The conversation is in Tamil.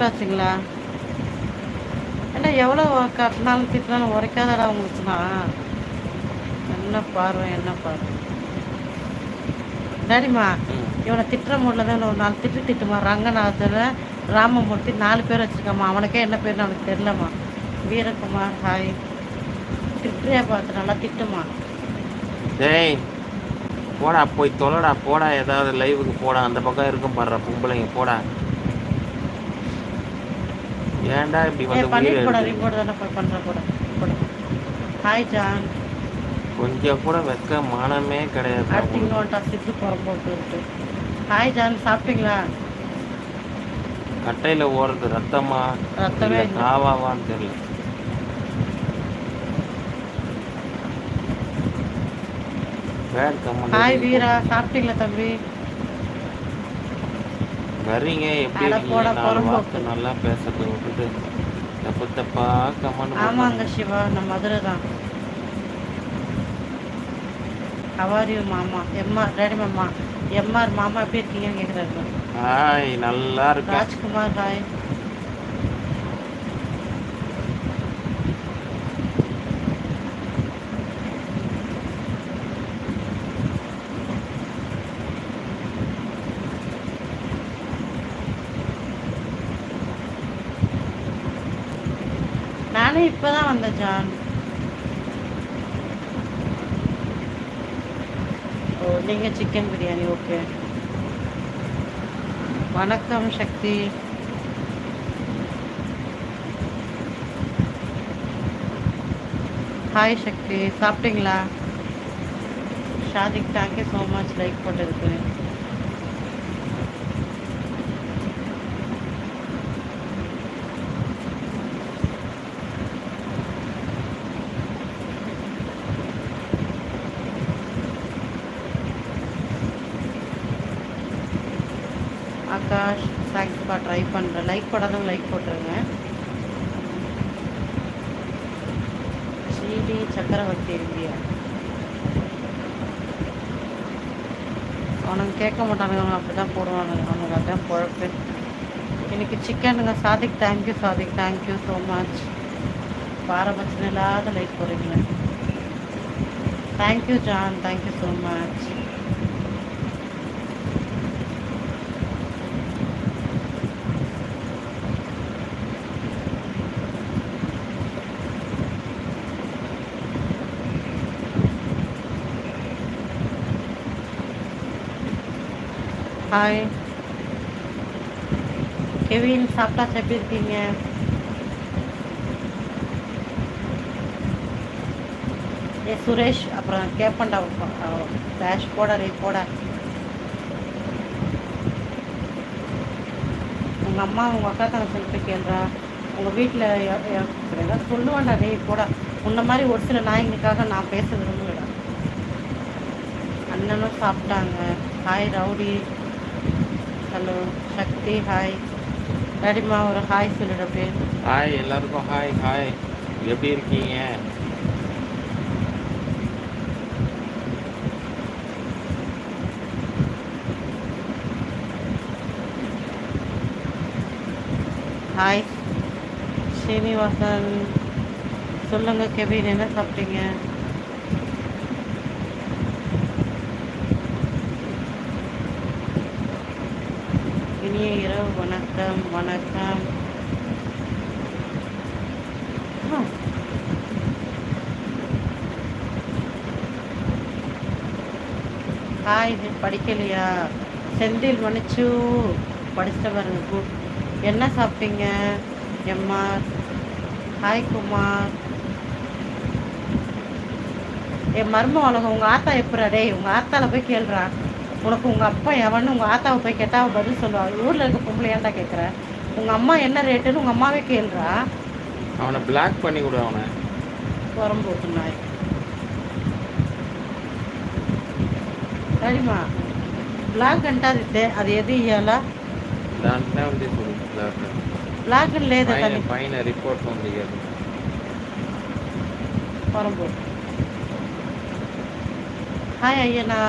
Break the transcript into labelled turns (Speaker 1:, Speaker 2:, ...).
Speaker 1: சாப்பிட்டாச்சுங்களா ஏன்னா எவ்வளோ கட்டினாலும் திட்டினாலும் உரைக்காதடா உங்களுக்குனா என்ன பார்வை என்ன பார்வை. டாடிமா. இவனை திட்டுற மூடில் தான் ஒரு நாலு திட்டு திட்டுமா ரங்கநாதன் ராமமூர்த்தி நாலு பேர் வச்சுருக்காம்மா. அவனுக்கே என்ன பேர்னு அவனுக்கு தெரிலம்மா வீரகுமார் ஹாய். திட்டுறியா பார்த்து நல்லா திட்டுமா.
Speaker 2: டேய் போடா போய் தொலைடா போடா ஏதாவது லைவுக்கு போடா. அந்த பக்கம் இருக்கும் பாடுற பொம்பளைங்க போடா. ஏன்டா இப்படி வந்து உயிரை எடுக்கிறீங்க?
Speaker 1: ரிப்போர்ட் தானே போய் பண்ணுற கூட ஹாய் ஜான்
Speaker 2: கொஞ்சம் கூட வெக்க மானமே கிடையாது. உங்களுக்கு.
Speaker 1: இன்னொன்ட்டா சித்து புறம்போட்டு ஹாய் ஜான் சாப்பிட்டீங்களா?
Speaker 2: கட்டையில ஓடுறது ரத்தமா?
Speaker 1: ரத்தமே.
Speaker 2: காவாவான்னு தெரியல.
Speaker 1: ஹாய் வீரா. சாப்பிட்டீங்களா தம்பி?
Speaker 2: வர்றீங்க எப்படி இருக்கீங்க? நாலு. வார்த்தை நல்லா பேசுறத விட்டுட்டு தப்பு தப்பா கமெண்ட்
Speaker 1: ஆமாங்க சிவா நான் மதுரை தான் ஹவாரியூ மாமா? எம்ஆர் டேடி மாமா எம்ஆர் மாமா எப்படி இருக்கீங்கன்னு கேட்குறாரு
Speaker 2: ஹாய் நல்லா இருக்கேன்.
Speaker 1: ராஜ்குமார் ஹாய். நானே இப்போதான் வந்தேன் ஜான் ஓ நீங்க சிக்கன் பிரியாணி ஓகே வணக்கம் சக்தி. ஹாய் சக்தி. சாப்பிட்டீங்களா? Shadiq thank you so much like போட்டதுக்கு ஆகாஷ் தேங்க்ஸ்ப்பா ட்ரை பண்ணுறேன் லைக் போடாதவங்க லைக் போட்டுருங்க. ஸ்ரீடி சக்கரவர்த்தி இந்தியா அவனுங்க கேட்க மாட்டானுங்க. அவனுங்க அப்படி தான் போடுவானுங்க. அவனுக்கு அதான் பொழப்பு. இன்னைக்கு சிக்கனுங்க. Sadiq thank you Sadiq. Thank you so much பாரபட்சம் இல்லாத like போடுறீங்களே. Thank you John thank you so much hi Kevin சாப்பிட்டாச்சு எப்படி இருக்கீங்க ஏ சுரேஷ் அப்புறம் கேப்பண்டா டேஷ் போட ரீ போட உங்கள் அம்மா உங்கள் அக்கா தங்கச்சி போய் உங்கள் வீட்டில் ஏதாவது சொல்லுவாண்டா ரே போடா. உன்ன மாதிரி ஒரு சில நாய்ங்களுக்காக நான் பேச விரும்பலடா. அண்ணனும் சாப்பிட்டாங்க. Hi rowdy hello Shakti hi. டாடிமா ஒரு ஹாய் சொல்லிட பேர்.
Speaker 2: ஹாய் எல்லாருக்கும் ஹாய் ஹாய். எப்படி இருக்கீங்க?
Speaker 1: ஹாய். ஸ்ரீனிவாசன் சொல்லுங்க கெவின் என்ன சாப்பிட்டீங்க? இனிய இரவு வணக்கம் வணக்கம். ஹாய் இது படிக்கலையா? செந்தில் மன்னிச்சு. படிச்சுட்டு பாருங்க குட் என்ன சாப்பிட்டீங்க? எம்ஆர் ஹாய் குமார் என் மர்ம உலகம் உங்கள் ஆத்தா எப்படா டேய் உங்கள் ஆத்தாவில் போய் கேள்றான் உனக்கு உங்கள் அப்பா எவன்னு உங்கள் ஆத்தாவை போய் கேட்டால் அவ பதில் சொல்லுவா ஊரில் இருக்க பொம்பளை ஏன்டா கேட்குற உங்கள் அம்மா என்ன ரேட்டுன்னு உங்கள் அம்மாவே கேளுறா
Speaker 2: அவனை பிளாக் பண்ணி கொடு அவனை
Speaker 1: புறம்போட்டு நாய் சரிம்மா బ్లాక్ అంటారు అది ఏది ఇవ్వాలా
Speaker 2: దాంట్లో ఉంది చూడు బ్లాక్
Speaker 1: బ్లాక్ లేదా
Speaker 2: పైన
Speaker 1: తల్లి
Speaker 2: పైన రిపోర్ట్ ఉంది కదా
Speaker 1: పొరంపోటు హాయ్ అయ్యనా